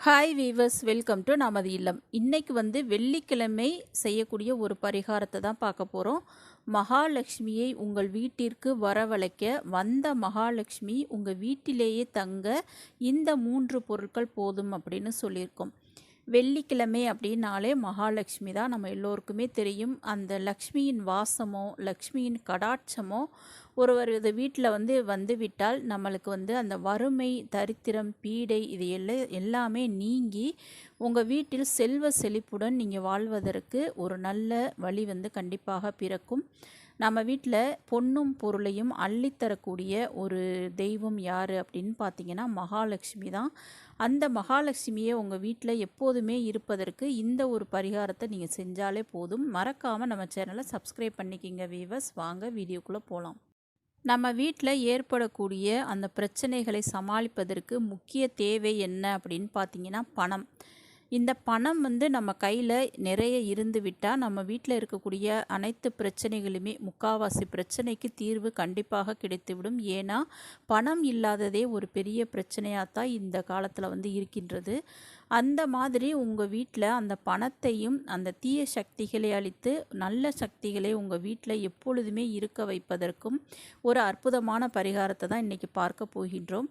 Hi viewers welcome to நமது இல்லம். இன்றைக்கு வந்து வெள்ளிக்கிழமை வெள்ளிக்கிழமை செய்யக்கூடிய ஒரு பரிகாரத்தை தான் பார்க்க போகிறோம் மகாலட்சுமியை உங்கள் வீட்டிற்கு வரவழைக்க வந்த மகாலட்சுமி உங்கள் வீட்டிலேயே தங்க இந்த மூன்று பொருட்கள் போதும் அப்படின்னு சொல்லியிருக்கோம். வெள்ளிக்கிழமை அப்படின்னாலே மகாலட்சுமி தான் நம்ம எல்லோருக்குமே தெரியும். அந்த லக்ஷ்மியின் வாசமோ லக்ஷ்மியின் கடாட்சமோ ஒரு இது வீட்டில் வந்து வந்து விட்டால் நம்மளுக்கு வந்து அந்த வறுமை தரித்திரம் பீடை இது எல்லாம் எல்லாமே நீங்கி உங்கள் வீட்டில் செல்வ செழிப்புடன் நீங்கள் வாழ்வதற்கு ஒரு நல்ல வழி வந்து கண்டிப்பாக பிறக்கும். நம்ம வீட்டில் பொன்னும் பொருளையும் அள்ளித்தரக்கூடிய ஒரு தெய்வம் யார் அப்படின்னு பார்த்தீங்கன்னா மகாலட்சுமி தான். அந்த மகாலட்சுமியை உங்கள் வீட்டில் எப்போதுமே இருப்பதற்கு இந்த ஒரு பரிகாரத்தை நீங்கள் செஞ்சாலே போதும். மறக்காமல் நம்ம சேனலை சப்ஸ்கிரைப் பண்ணிக்கிங்க வீவர்ஸ் வாங்க வீடியோக்குள்ளே போகலாம் நம்ம வீட்டில் ஏற்படக்கூடிய அந்த பிரச்சனைகளை சமாளிப்பதற்கு முக்கிய தேவை என்ன அப்படின்னு பார்த்தீங்கன்னா பணம். இந்த பணம் வந்து நம்ம கையில் நிறைய இருந்து விட்டால் நம்ம வீட்டில் இருக்கக்கூடிய அனைத்து பிரச்சனைகளுமே முக்காவாசி பிரச்சனைக்கு தீர்வு கண்டிப்பாக கிடைத்துவிடும். ஏன்னா பணம் இல்லாததே ஒரு பெரிய பிரச்சனையாக தான் இந்த காலத்தில் வந்து இருக்கின்றது. அந்த மாதிரி உங்கள் வீட்டில் அந்த பணத்தையும் அந்த தீய சக்திகளை அளித்து நல்ல சக்திகளை உங்கள் வீட்டில் எப்பொழுதுமே இருக்க வைப்பதற்கும் ஒரு அற்புதமான பரிகாரத்தை தான் இன்றைக்கி பார்க்க போகின்றோம்.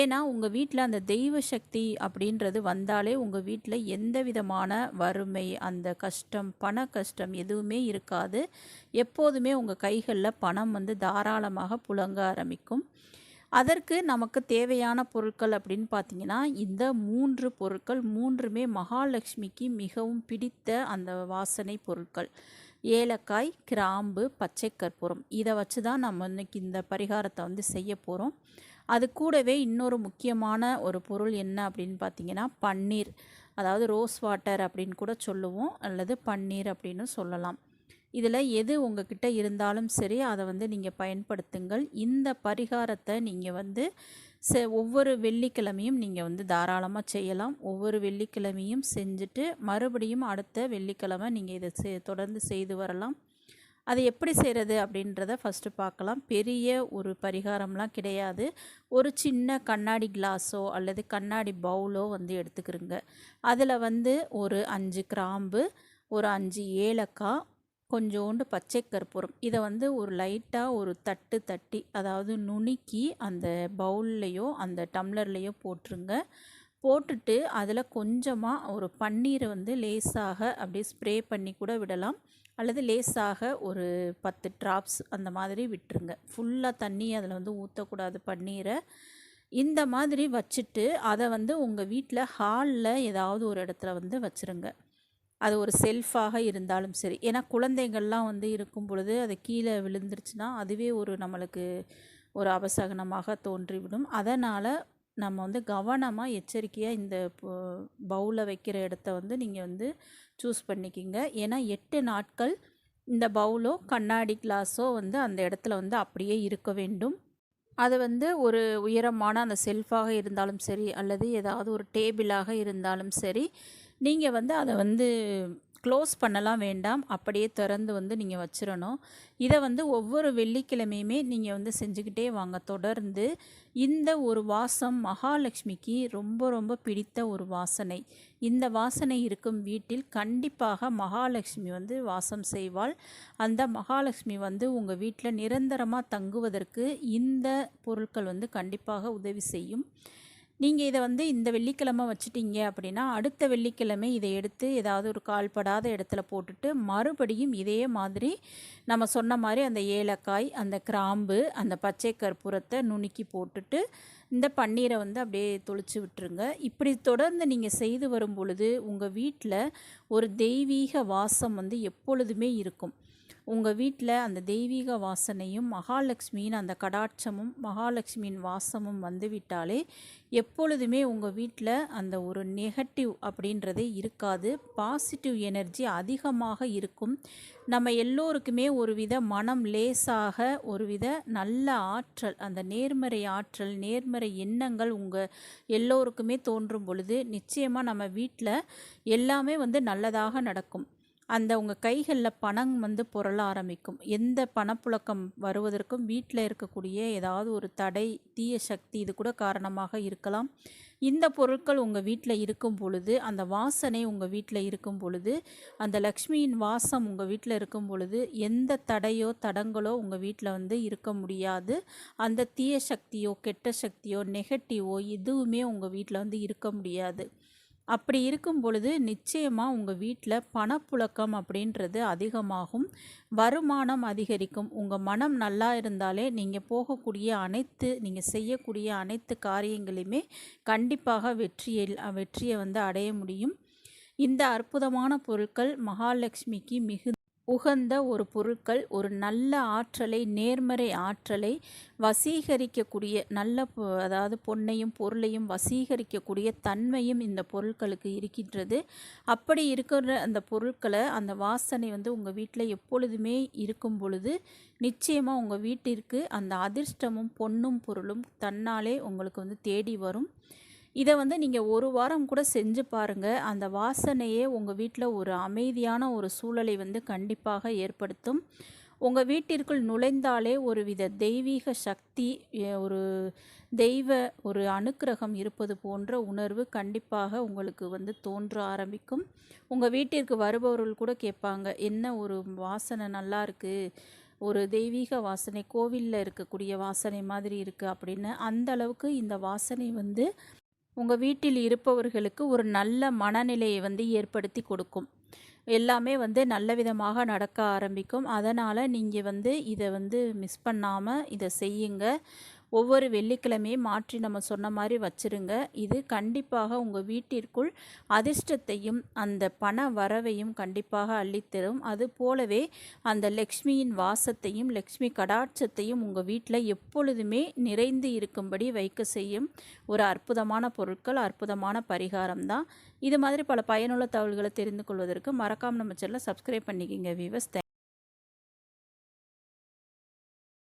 ஏன்னா உங்கள் வீட்டில் அந்த தெய்வ சக்தி அப்படின்றது வந்தாலே உங்கள் வீட்டில் எந்த விதமான வறுமை அந்த கஷ்டம் பண கஷ்டம் எதுவுமே இருக்காது. எப்போதுமே உங்கள் கைகளில் பணம் வந்து தாராளமாக புழங்க ஆரம்பிக்கும். அதற்கு நமக்கு தேவையான பொருட்கள் அப்படின்னு பார்த்தீங்கன்னா இந்த மூன்று பொருட்கள் மூன்றுமே மகாலட்சுமிக்கு மிகவும் பிடித்த அந்த வாசனை பொருட்கள். ஏலக்காய் கிராம்பு பச்சை கற்பூரம். இதை வச்சு தான் நம்ம இன்னைக்கு இந்த பரிகாரத்தை வந்து செய்ய போகிறோம் அது கூடவே இன்னொரு முக்கியமான ஒரு பொருள் என்ன அப்படின்னு பார்த்தீங்கன்னா பன்னீர். அதாவது ரோஸ் வாட்டர் அப்படின்னு கூட சொல்லுவோம். அல்லது பன்னீர் அப்படின்னு சொல்லலாம். இதில் எது உங்ககிட்ட இருந்தாலும் சரி அதை வந்து நீங்கள் பயன்படுத்துங்கள். இந்த பரிகாரத்தை நீங்கள் வந்து செ ஒவ்வொரு வெள்ளிக்கிழமையும் நீங்கள் வந்து தாராளமாக செய்யலாம். ஒவ்வொரு வெள்ளிக்கிழமையும் செஞ்சுட்டு மறுபடியும் அடுத்த வெள்ளிக்கிழமை நீங்கள் இதை செ தொடர்ந்து செய்து வரலாம். அது எப்படி செய்கிறது அப்படின்றத ஃபஸ்ட்டு பார்க்கலாம். பெரிய ஒரு பரிகாரம்லாம் கிடையாது. ஒரு சின்ன கண்ணாடி கிளாஸோ அல்லது கண்ணாடி பவுலோ வந்து எடுத்துக்கிறோங்க அதில் வந்து ஒரு அஞ்சு கிராம்பு ஒரு அஞ்சு ஏலக்காய் கொஞ்சோண்டு பச்சை கற்பூரம். இதை வந்து ஒரு லைட்டாக ஒரு தட்டு தட்டி அதாவது நுணுக்கி அந்த பவுல்லையோ அந்த டம்ளர்லேயோ போட்டுருங்க. போட்டுட்டு அதில் கொஞ்சமாக ஒரு பன்னீரை வந்து லேசாக அப்படியே ஸ்ப்ரே பண்ணி கூட விடலாம். அல்லது லேசாக ஒரு பத்து ட்ராப்ஸ் அந்த மாதிரி விட்டுருங்க. ஃபுல்லாக தண்ணி அதில் வந்து ஊற்றக்கூடாது பன்னீரை. இந்த மாதிரி வச்சுட்டு அதை வந்து உங்கள் வீட்டில் ஹாலில் ஏதாவது ஒரு இடத்துல வந்து வச்சுருங்க. அது ஒரு செல்ஃபாக இருந்தாலும் சரி. ஏன்னா குழந்தைங்கள்லாம் வந்து இருக்கும் பொழுது அது கீழே விழுந்துருச்சுன்னா அதுவே ஒரு நம்மளுக்கு ஒரு அபசகனமாக தோன்றிவிடும். அதனால் நம்ம வந்து கவனமாக எச்சரிக்கையாக இந்த பவுலை வைக்கிற இடத்த வந்து நீங்கள் வந்து சூஸ் பண்ணிக்கிங்க. ஏன்னா எட்டு நாட்கள் இந்த பவுலோ கண்ணாடி கிளாஸோ வந்து அந்த இடத்துல வந்து அப்படியே இருக்க வேண்டும். அது வந்து ஒரு உயரமான அந்த செல்ஃபாக இருந்தாலும் சரி அல்லது ஏதாவது ஒரு டேபிளாக இருந்தாலும் சரி நீங்கள் வந்து அதை வந்து க்ளோஸ் பண்ணலாம் வேண்டாம். அப்படியே திறந்து வந்து நீங்கள் வச்சிடணும் இதை வந்து ஒவ்வொரு வெள்ளிக்கிழமையுமே நீங்கள் வந்து செஞ்சுக்கிட்டே வாங்க. தொடர்ந்து இந்த ஒரு வாசம் மகாலட்சுமிக்கு ரொம்ப ரொம்ப பிடித்த ஒரு வாசனை. இந்த வாசனை இருக்கும் வீட்டில் கண்டிப்பாக மகாலட்சுமி வந்து வாசம் செய்வாள். அந்த மகாலட்சுமி வந்து உங்கள் வீட்டில் நிரந்தரமாக தங்குவதற்கு இந்த பொருட்கள் வந்து கண்டிப்பாக உதவி செய்யும். நீங்கள் இதை வந்து இந்த வெள்ளிக்கிழமை வச்சுட்டீங்க அப்படின்னா அடுத்த வெள்ளிக்கிழமை இதை எடுத்து ஏதாவது ஒரு கால்படாத இடத்துல போட்டுட்டு மறுபடியும் இதே மாதிரி நம்ம சொன்ன மாதிரி அந்த ஏலக்காய் அந்த கிராம்பு அந்த பச்சை கற்பூரத்தை நுணுக்கி போட்டுட்டு இந்த பன்னீரை வந்து அப்படியே தொளிச்சு விட்டுருங்க. இப்படி தொடர்ந்து நீங்கள் செய்து வரும் பொழுது உங்கள் வீட்டில் ஒரு தெய்வீக வாசம் வந்து எப்பொழுதுமே இருக்கும். உங்கள் வீட்டில் அந்த தெய்வீக வாசனையும் மகாலட்சுமியின் அந்த கடாட்சமும் மகாலட்சுமியின் வாசமும் வந்துவிட்டாலே எப்பொழுதுமே உங்கள் வீட்டில் அந்த ஒரு நெகட்டிவ் அப்படின்றதே இருக்காது. பாசிட்டிவ் எனர்ஜி அதிகமாக இருக்கும். நம்ம எல்லோருக்குமே ஒரு வித மனம் லேசாக ஒரு வித நல்ல ஆற்றல் அந்த நேர்மறை ஆற்றல் நேர்மறை எண்ணங்கள் உங்கள் எல்லோருக்குமே தோன்றும் பொழுது நிச்சயமாக நம்ம வீட்டில் எல்லாமே வந்து நல்லதாக நடக்கும். அந்த உங்கள் கைகளில் பணம் வந்து புரள ஆரம்பிக்கும். எந்த பணப்புழக்கம் வருவதற்கும் வீட்டில் இருக்கக்கூடிய ஏதாவது ஒரு தடை தீய சக்தி இது கூட காரணமாக இருக்கலாம். இந்த பொருட்கள் உங்கள் வீட்டில் இருக்கும் பொழுது அந்த வாசனை உங்கள் வீட்டில் இருக்கும் பொழுது அந்த லக்ஷ்மியின் வாசம் உங்கள் வீட்டில் இருக்கும் பொழுது எந்த தடையோ தடங்களோ உங்கள் வீட்டில் வந்து இருக்க முடியாது. அந்த தீய சக்தியோ கெட்ட சக்தியோ நெகட்டிவோ எதுவுமே உங்கள் வீட்டில் வந்து இருக்க முடியாது. அப்படி இருக்கும் பொழுது நிச்சயமாக உங்கள் வீட்டில் பணப்புழக்கம் அப்படின்றது அதிகமாகும். வருமானம் அதிகரிக்கும். உங்கள் மனம் நல்லா இருந்தாலே நீங்கள் போகக்கூடிய அனைத்து நீங்கள் செய்யக்கூடிய அனைத்து காரியங்களையுமே கண்டிப்பாக வெற்றியில் வெற்றியை வந்து அடைய முடியும். இந்த அற்புதமான பொருட்கள் மகாலட்சுமிக்கு மிகு உகந்த ஒரு பொருட்கள் ஒரு நல்ல ஆற்றலை நேர்மறை ஆற்றலை வசீகரிக்கக்கூடிய நல்ல அதாவது பொன்னையும் பொருளையும் வசீகரிக்கக்கூடிய தன்மையும் இந்த பொருட்களுக்கு இருக்கின்றது. அப்படி இருக்கிற அந்த பொருட்களை அந்த வாசனை வந்து உங்கள் வீட்டில் எப்பொழுதுமே இருக்கும் பொழுது நிச்சயமாக உங்கள் வீட்டிற்கு அந்த அதிர்ஷ்டமும் பொன்னும் பொருளும் தன்னாலே உங்களுக்கு வந்து தேடி வரும். இதை வந்து நீங்கள் ஒரு வாரம் கூட செஞ்சு பாருங்கள் அந்த வாசனையே உங்கள் வீட்டில் ஒரு அமைதியான ஒரு சூழலை வந்து கண்டிப்பாக ஏற்படுத்தும். உங்கள் வீட்டிற்குள் நுழைந்தாலே ஒரு வித தெய்வீக சக்தி ஒரு தெய்வ ஒரு அனுக்கிரகம் இருப்பது போன்ற உணர்வு கண்டிப்பாக உங்களுக்கு வந்து தோன்ற ஆரம்பிக்கும். உங்கள் வீட்டிற்கு வருபவர்கள் கூட கேட்பாங்க என்ன ஒரு வாசனை நல்லா இருக்குது ஒரு தெய்வீக வாசனை கோவிலில் இருக்கக்கூடிய வாசனை மாதிரி இருக்குது அப்படின்னு. அந்த அளவுக்கு இந்த வாசனை வந்து உங்கள் வீட்டில் இருப்பவர்களுக்கு ஒரு நல்ல மனநிலையை வந்து ஏற்படுத்தி கொடுக்கும். எல்லாமே வந்து நல்ல விதமாக நடக்க ஆரம்பிக்கும். அதனால் நீங்கள் வந்து இதை வந்து மிஸ் பண்ணாமல் இதை செய்யுங்க. ஒவ்வொரு வெள்ளிக்கிழமையும் மாற்றி நம்ம சொன்ன மாதிரி வச்சுருங்க. இது கண்டிப்பாக உங்கள் வீட்டிற்குள் அதிர்ஷ்டத்தையும் அந்த பண வரவையும் கண்டிப்பாக அள்ளித்தரும். அது போலவே அந்த லக்ஷ்மியின் வாசத்தையும் லக்ஷ்மி கடாட்சத்தையும் உங்கள் வீட்டில் எப்பொழுதுமே நிறைந்து இருக்கும்படி வைக்க செய்யும் ஒரு அற்புதமான பொருட்கள் அற்புதமான பரிகாரம் தான். இது மாதிரி பல பயனுள்ள தகவல்களை தெரிந்து கொள்வதற்கு மறக்காமல் நம்ம சேனலை சப்ஸ்கிரைப் பண்ணிக்கிங்க வீவர்ஸ்